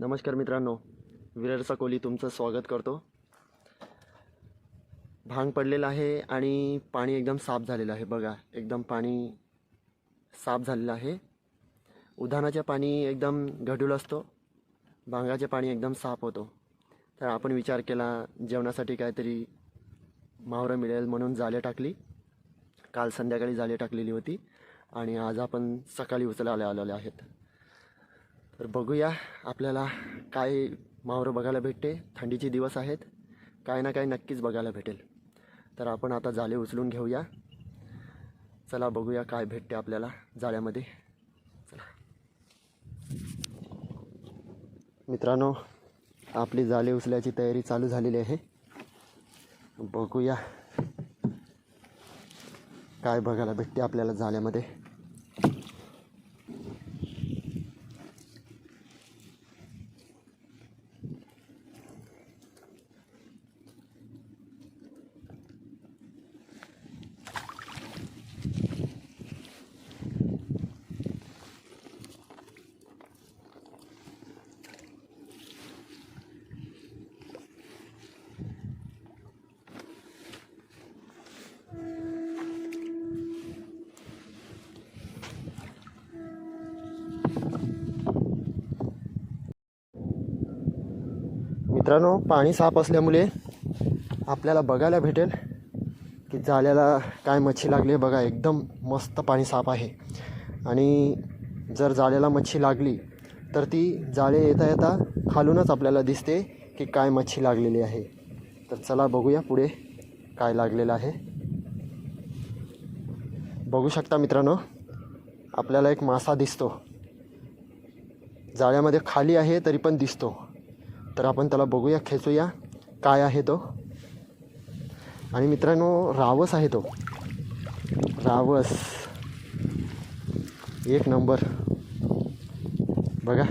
नमस्कार मित्रांनो विरारचा कोली तुमचं स्वागत करतो. भांग पडलेलं आहे आणि पाणी एकदम साफ झालेलं आहे. बघा एकदम पाणी साफ झालेलं आहे. उधाणाचे पाणी एकदम घडूल असतो. भांगाचे पाणी एकदम साफ होतो. तर आपण विचार केला जेवणासाठी काहीतरी मावरं मिळेल म्हणून जाळे टाकली. काल संध्याकाळी जाळे टाकलेली होती आणि आज आपण सकाळी उचलायला आलेले आहेत. तर बघूया आपल्याला काय मावरं बघायला भेटते. थंडीचे दिवस आहेत. काय ना काय नक्कीच बघायला भेटेल. तर आपण आता जाळे उचलून घेऊया. चला बघूया काय भेटते आपल्याला जाळ्यामध्ये. चला. मित्रांनो आपली जाळे उचल्याची तयारी चालू झालेली आहे. बघूया काय बघायला भेटते आपल्याला जाळ्यामध्ये. मित्रांनो पाणी साफ असल्यामुळे आपल्याला बघायला भेटेल की जाळ्याला काय मच्छी लागली आहे. बघा एकदम मस्त पाणी साफ आहे. आणि जर जाळ्याला मच्छी लागली तर ती जाळे येता येता खालूनच आपल्याला दिसते की काय मच्छी लागलेली आहे. तर चला बघूया पुढे काय लागलेलं आहे. बघू शकता मित्रांनो आपल्याला एक मासा दिसतो. जाळ्यामध्ये खाली आहे तरी पण दिसतो. तर आपण त्याला बघूया खेचूया. काय आहे तो? आणि मित्रांनो रावस आहे तो. रावस. एक नंबर. बघा.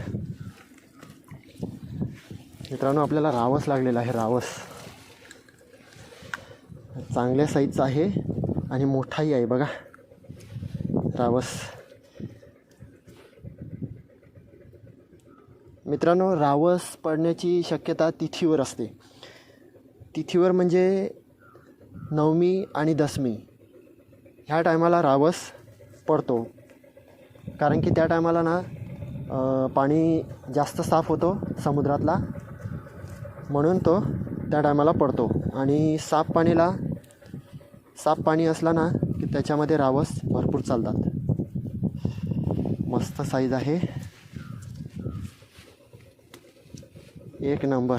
मित्रांनो आपल्याला रावस लागलेला आहे रावस. चांगल्या साईजचा आहे आणि मोठाही आहे बघा. रावस. मित्रांनो रावस पडण्याची शक्यता तिथीवर असते. तिथीवर म्हणजे नवमी आणि दसमी. ह्या टायमाला रावस पडतो. कारण की त्या टायमाला ना पाणी जास्त साफ होतो समुद्रातला. म्हणून तो त्या टायमाला पडतो. आणि साफ पाणीला साफ पाणी असला ना की त्याच्यामध्ये रावस भरपूर चालतात. मस्त साईज आहे. एक नंबर.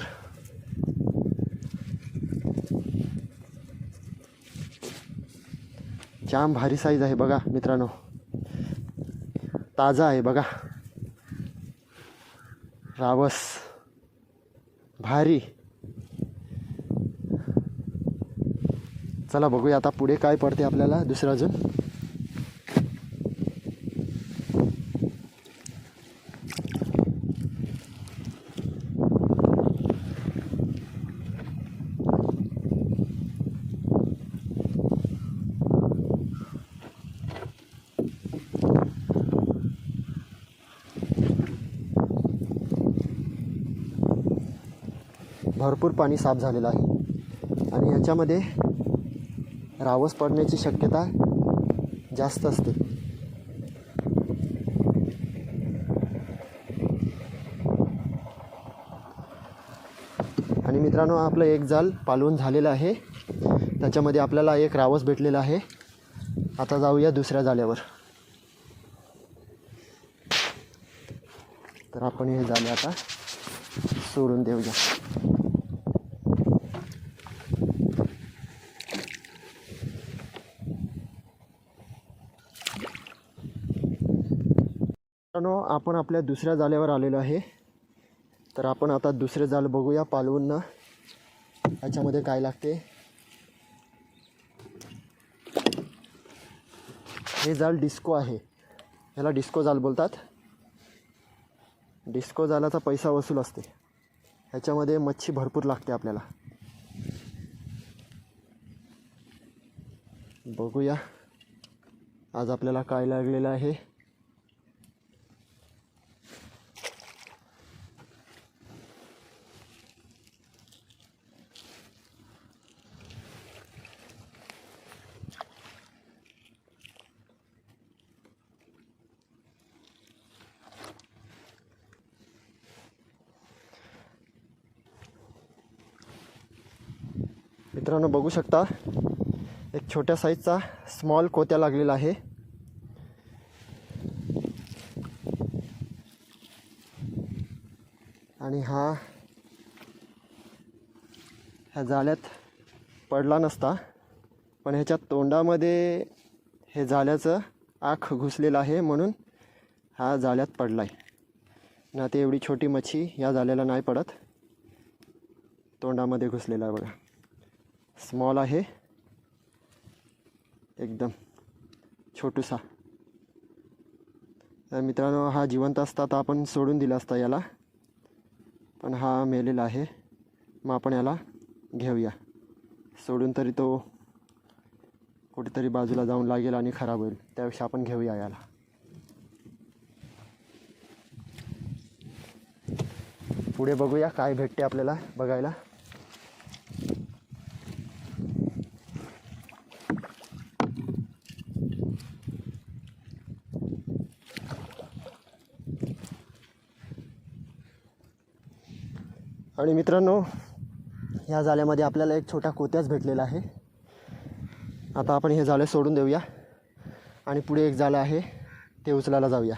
जाम भारी साईज आहे बघा मित्रांनो. ताजा आहे बघा. रावस. भारी. चला बघूया आता पुढे काय पडते आपल्याला दुसरं अजून. भरपूर पाणी साफ झालेलं आहे. आणि याच्यामध्ये रावस पडण्याची शक्यता जास्त असते. आणि मित्रांनो आपलं एक जाल पालवून झालेलं आहे. त्याच्यामध्ये आपल्याला एक रावस भेटलेला आहे. आता जाऊया दुसऱ्या जाल्यावर. तर आपण हे जाले आता सोडून देऊया. मित्रांनो आपण आपल्या दुसऱ्या जाल्यावर आलेलो आहे. तर आपण आता दुसरे जाल बघूया पालवून ना याच्यामध्ये काय लागते? हे जाल डिस्को आहे. ह्याला डिस्को जाल बोलतात. डिस्को जालाचा पैसा वसूल असते. ह्याच्यामध्ये मच्छी भरपूर लागते आपल्याला. बघूया. आज आपल्याला काय लागलेलं आहे? मित्रांनो बघू शकता एक छोट्या साईजचा स्मॉल कोत्या लागलेला आहे. आणि हा ह्या जाळ्यात पडला नसता पण ह्याच्या तोंडामध्ये हे जाळ्याचं आख घुसलेलं आहे म्हणून हा जाळ्यात पडला आहे ना ते एवढी छोटी मच्छी या जाळ्याला नाही पडत. तोंडामध्ये घुसलेला आहे बघा. स्मॉल आहे. एकदम छोटूसा. तर मित्रांनो हा जिवंत असता तर आपण सोडून दिला असता याला. पण हा मेलेला आहे. मग आपण याला घेऊया. सोडून तरी तो कुठेतरी बाजूला जाऊन लागेल आणि खराब होईल. त्यापेक्षा आपण घेऊया याला. पुढे बघूया काय भेटते आपल्याला बघायला. आणि मित्रांनो या जाळ्यामध्ये आपल्याला एक छोटा कोत्याच भेटलेला आहे. आता आपण हे जाळे सोडून देऊया आणि पुढे एक जाळं आहे ते उचलायला जाऊया.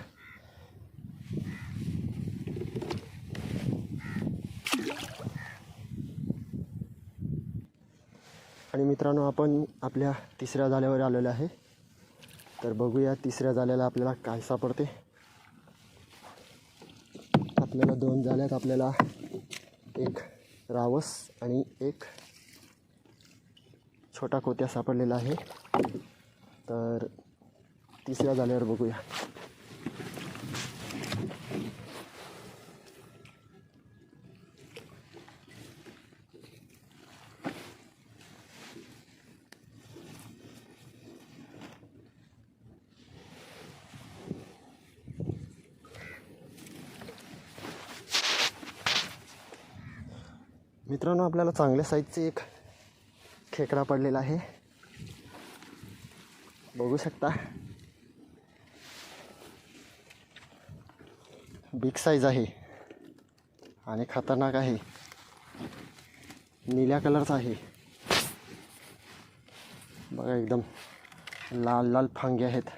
आणि मित्रांनो आपण आपल्या तिसऱ्या जाळ्यावर आलेलो आहे. तर बघूया तिसऱ्या जाळ्याला आपल्याला काय सापडते. आपल्याला दोन जाळ्यात आपल्याला एक रावस आणि एक छोटा कोत्या सापडलेला आहे. तर तिसऱ्या जाळ्यावर बघूया. मित्रांनो आपल्याला चांगल्या साईजचे एक खेकडा पडलेला आहे. बघू शकता. बिग साईज आहे आणि खतरनाक आहे. निळ्या कलरचा आहे. बघा एकदम लाल लाल फांगे आहेत.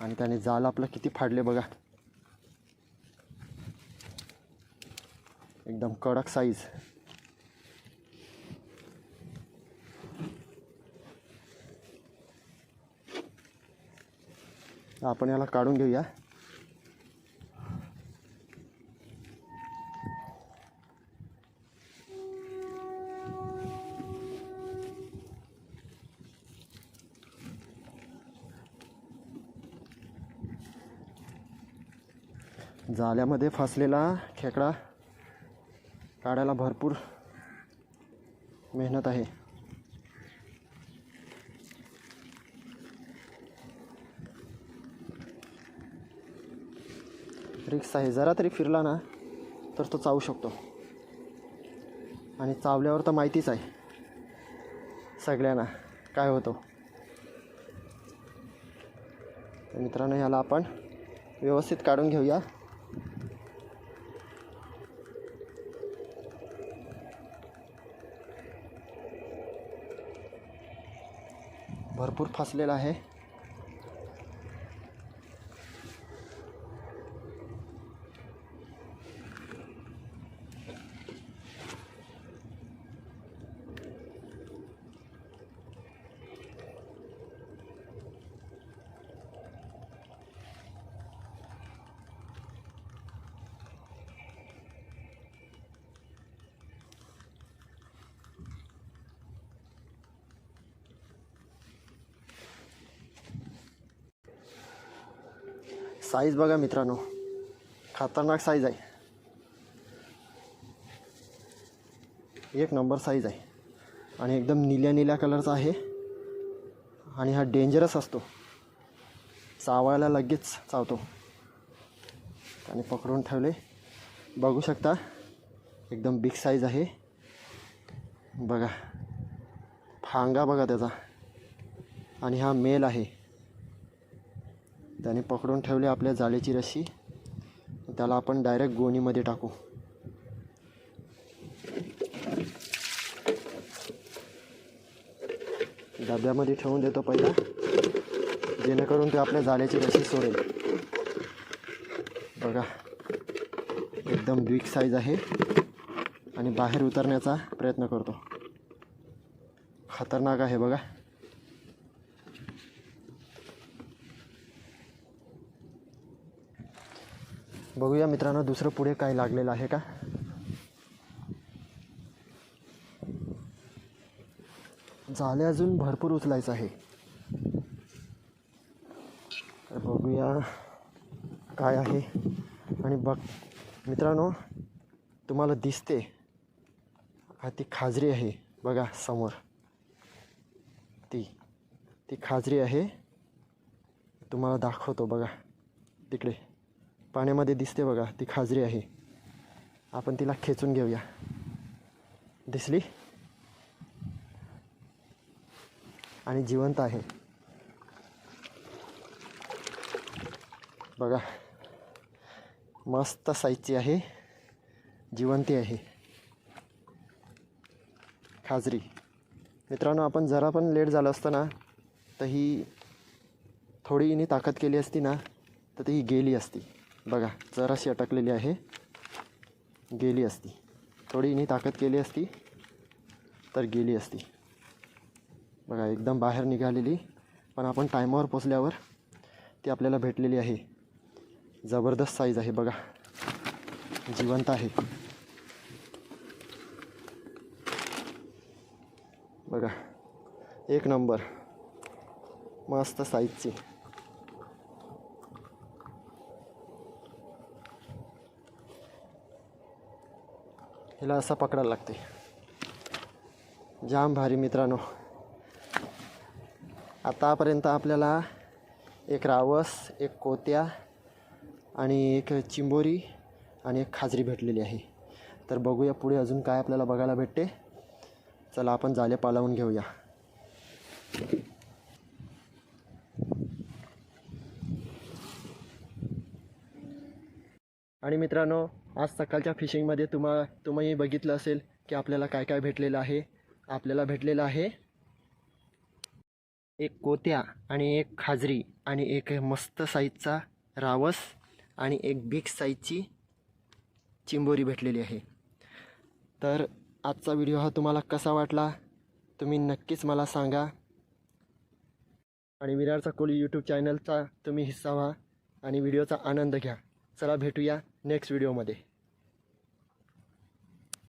आणि त्याने जाल आपलं किती फाडले बघा. एकदम कडक साईज आपण याला काढून घेऊया. जाळ्यामध्ये फसलेला खेकडा काढायला भरपूर मेहनत आहे. रिक्स आहे. जरा तरी फिरला ना तर तो चावू शकतो. आणि चावल्यावर तर माहितीच आहे. सगळ्यांना काय होतो. मित्रांनो ह्याला आपण व्यवस्थित काढून घेऊया. भरपूर फासलेला आहे. साईज बघा मित्रांनो. खतरनाक साईज आहे. एक नंबर साईज आहे. आणि एकदम निल्या निल्या कलरचा आहे. आणि हा डेंजरस असतो. चावायला लगेच चावतो. त्याने पकडून ठेवले. बघू शकता एकदम बिग साईज आहे. बघा. फांगा बघा त्याचा. आणि हा मेल आहे. त्याने पकडून ठेवले आपल्या जाळीची रस्सी. त्याला आपण डायरेक्ट गोणीमध्ये टाकू. डब्यामध्ये ठेवून देतो पहिला. जेणेकरून ते आपल्या जाळ्याची रशी सोडेल. बघा एकदम बिग साईज आहे. आणि बाहेर उतरण्याचा प्रयत्न करतो. खतरनाक आहे बघा. बघूया मित्रांनो दुसरं पुढे काय लागलेलं आहे का? झाले अजून भरपूर उचलायचं आहे. बघूया काय आहे. आणि बघ मित्रांनो तुम्हाला दिसते हा ती खाजरी आहे? बघा समोर. ती ती खाजरी आहे. तुम्हाला दाखवतो बघा. तिकडे. पाण्यामध्ये दिसते बघा ती खाजरी आहे. आपण तिला खेचून घेऊया. दिसली? आणि जिवंत आहे. बघा मस्त साईजची आहे. जिवंती आहे. खाजरी. मित्रांनो आपण जरा पण लेट झालं असतं ना तर ही थोडी हिने ताकद केली असती ना तर ती गेली असती. बघा जराशी अटकलेली आहे. गेली असती. थोडी इनी ताकद केली असती तर गेली असती. बघा एकदम बाहेर निघालेली पण आपण टायमावर पोचल्यावर ती आपल्याला भेटलेली आहे. जबरदस्त साईज आहे बघा. जिवंत आहे. बघा एक नंबर मस्त साईजची हिला असा पकडायला लागते. जाम भारी मित्रांनो. आतापर्यंत आपल्याला एक रावस एक कोत्या आणि एक चिंबोरी आणि एक खाजरी भेटलेली आहे. तर बघूया पुढे अजून काय आपल्याला बघायला भेटते. चला आपण जाले पालावून घेऊया. आणि मित्रांनो आज सकाळच्या फिशिंगमध्ये तुम्हा तुम्ही बघितलं असेल की आपल्याला काय काय भेटलेलं आहे. आपल्याला भेटलेलं आहे एक कोत्या आणि एक खाजरी आणि एक मस्त साईजचा रावस आणि एक बिग साईजची चिंबोरी भेटलेली आहे. तर आजचा व्हिडिओ हा तुम्हाला कसा वाटला? तुम्ही नक्कीच मला सांगा. आणि विरारचा कोली यूट्यूब चॅनलचा तुम्ही हिस्सा व्हा आणि व्हिडिओचा आनंद घ्या. चला भेटूया. नेक्स्ट व्हिडिओमध्ये.